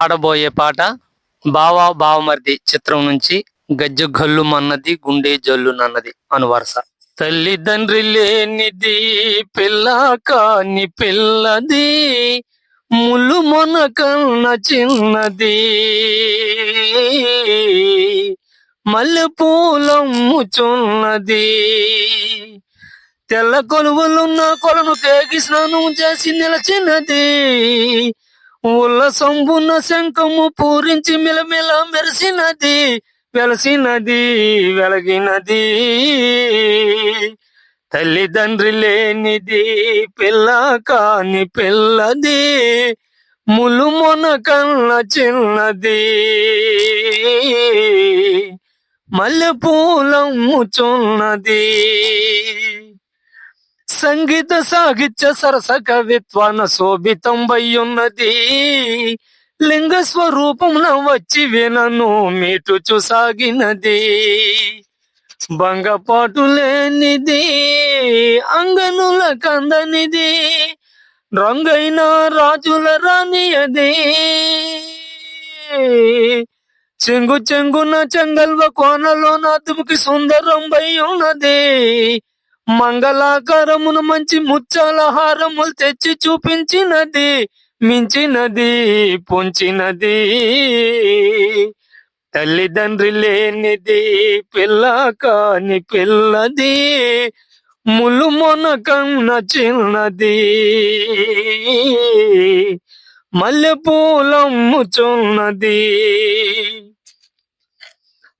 పాడబోయే పాట బావా బావమర్ది చిత్రం నుంచి గజ్జ గల్లు మన్నది గుండె జల్లు నన్నది అను వరుస తల్లిదండ్రి లేనిది పిల్ల కాని పిల్లది ముళ్ళు మొన కన్న చిన్నది. మల్లె పూలమ్ముచున్నది. తెల్ల కొలువులున్న కొలను కేకి స్నానం చేసి నిలచినది. పూల సంబున్న శంఖము పూరించి మిలమిల మెరిసినది వెలసినది వెలగినది. తల్లిదండ్రి లేనిది పిల్ల కాని పిల్లది ములు కన్న చిన్నది. మల్లె పూలమ్ముచున్నది సంగీత సాహిత్య సరస కవిత్వాన శోభితం లింగ స్వరూపమున వచ్చి వినను మీటుచు సాగినది. బంగపాటు లేనిది అంగనుల కందనిది. రంగైన రాజుల రానియది చెంగు చెంగున చెంగల్వ కోనలోన అదుముకి సుందరం ఉన్నది మంగళాకారమును మంచి ముచ్చాల హారములు తెచ్చి చూపించినది మించినది పొంచినది. తల్లిదండ్రి లేనిది పిల్ల కాని పిల్లది ములు మొనకన్న చిన్నది. మల్లె పూలమ్ముచున్నది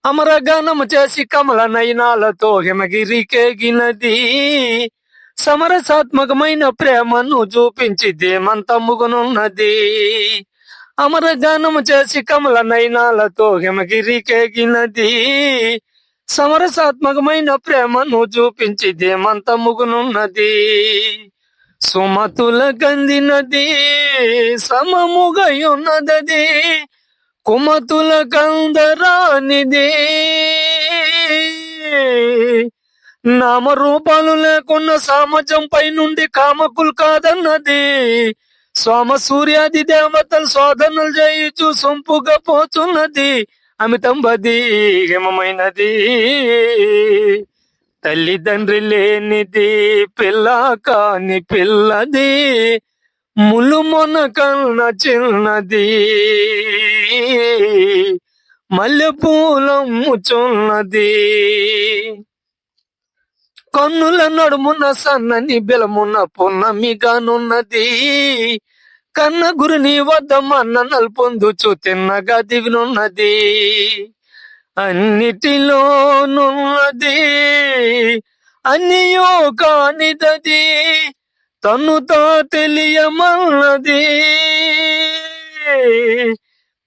అమరగానము చేసి కమల నయనాలతో హిమగిరికేగినది సమరసాత్మకమైన ప్రేమను చూపించి దేమంతముగునున్నది అమరగానము చేసి కమల నయనాలతో హిమగిరికేగినది సమరసాత్మకమైన ప్రేమను చూపించి దేమంతముగునున్నది సుమతుల కందినది సమముగయున్నదది. కుమతుల కందరానిది. నామరూపాలు లేకున్న సామజం పై నుండి కామకులు కాదన్నది. సోమ సూర్యాది దేవతలు శోధనలు చేయుచు సొంపుగా పోతున్నది. అమితంబది హిమమైనది. తల్లిదండ్రి లేనిది పిల్ల కాని పిల్లది. ముళ్ళు మొన కన్న చిన్నది. మల్లె పూలమ్ముచున్నది కన్నుల నడుమున సన్నని బెలమున పున్నమిగానున్నది. కన్న గురిని వద్ద మన్ననలు పొందుచు తిన్నగా దివినున్నది అన్నిటిలోనున్నది అన్నియో కానిదది తన్నుతో తెలియమన్నది.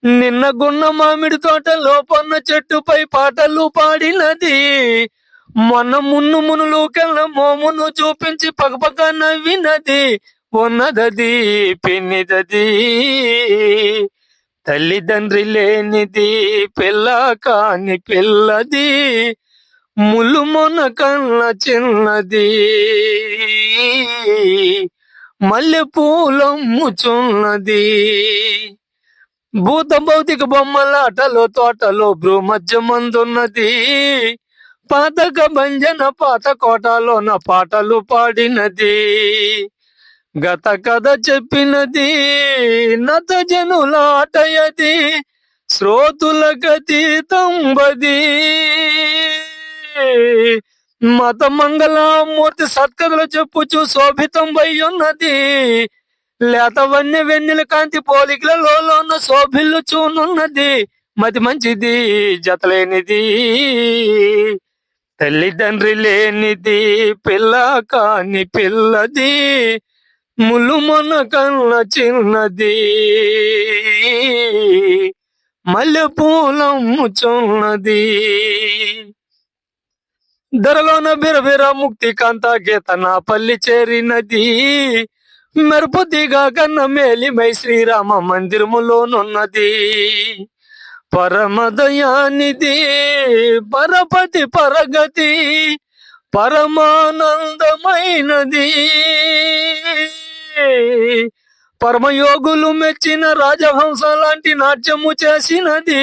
నిన్న గున్న మామిడి తోటలో పన్న చెట్టుపై పాటలు పాడినది. మొన్న మున్ను మునులు కళ్ళ మోమును చూపించి పగపగ నవ్వినది. ఉన్నదది పిన్నిదది. తల్లిదండ్రి లేనిది పిల్ల కాని పిల్లది. ముళ్ళు మొన కళ్ళ చిన్నది. మల్లె పూలమ్ముచున్నది భూత భౌతిక బొమ్మలాటలో తోటలో భ్రూమధ్యమందున్నది. పాతక భంజన పాత కోటలోన పాటలు పాడినది. గత కథ చెప్పినది నత జనులాటయది శ్రోతుల గతి తంబది. మత మంగళమూర్తి సత్కథలు చెప్పుచు శోభితం ఉన్నది లేతవన్నీ వెన్నెల కాంతి పోలికలలో ఉన్న శోభిల్లు చూనున్నది. మతి మంచిది జతలేనిది. తల్లిదండ్రి లేనిది పిల్ల కాని పిల్లది. ముళ్ళు మొన్న కన్న చిన్నది. మల్లె పూలమ్ముచున్నది ధరలోన బిరబిర ముక్తి కాంత గీత నా పల్లి చేరినది. మెరుపుదిగా కన్న మేలిమై శ్రీరామ మందిరములోనున్నది. పరమదయానిది పరపతి పరగతి పరమానందమైనది. పరమయోగులు మెచ్చిన రాజహంసం లాంటి నాట్యము చేసినది.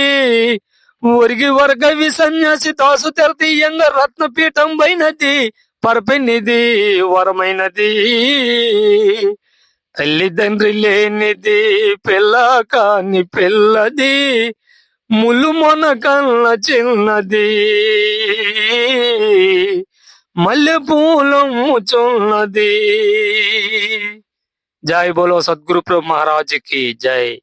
ఒరిగి వర్గవి సన్యాసి దాసు తెరతీయంగా రత్నపీఠం పైనది పరపెన్నిది వరమైనది. తల్లిదండ్రి లేనిది పిల్ల కాని పిల్లది. ములుమొన మొన కన్న చిన్నది. మల్లె పూలమ్ముచున్నది జై బోలో సద్గురు ప్రభు జై.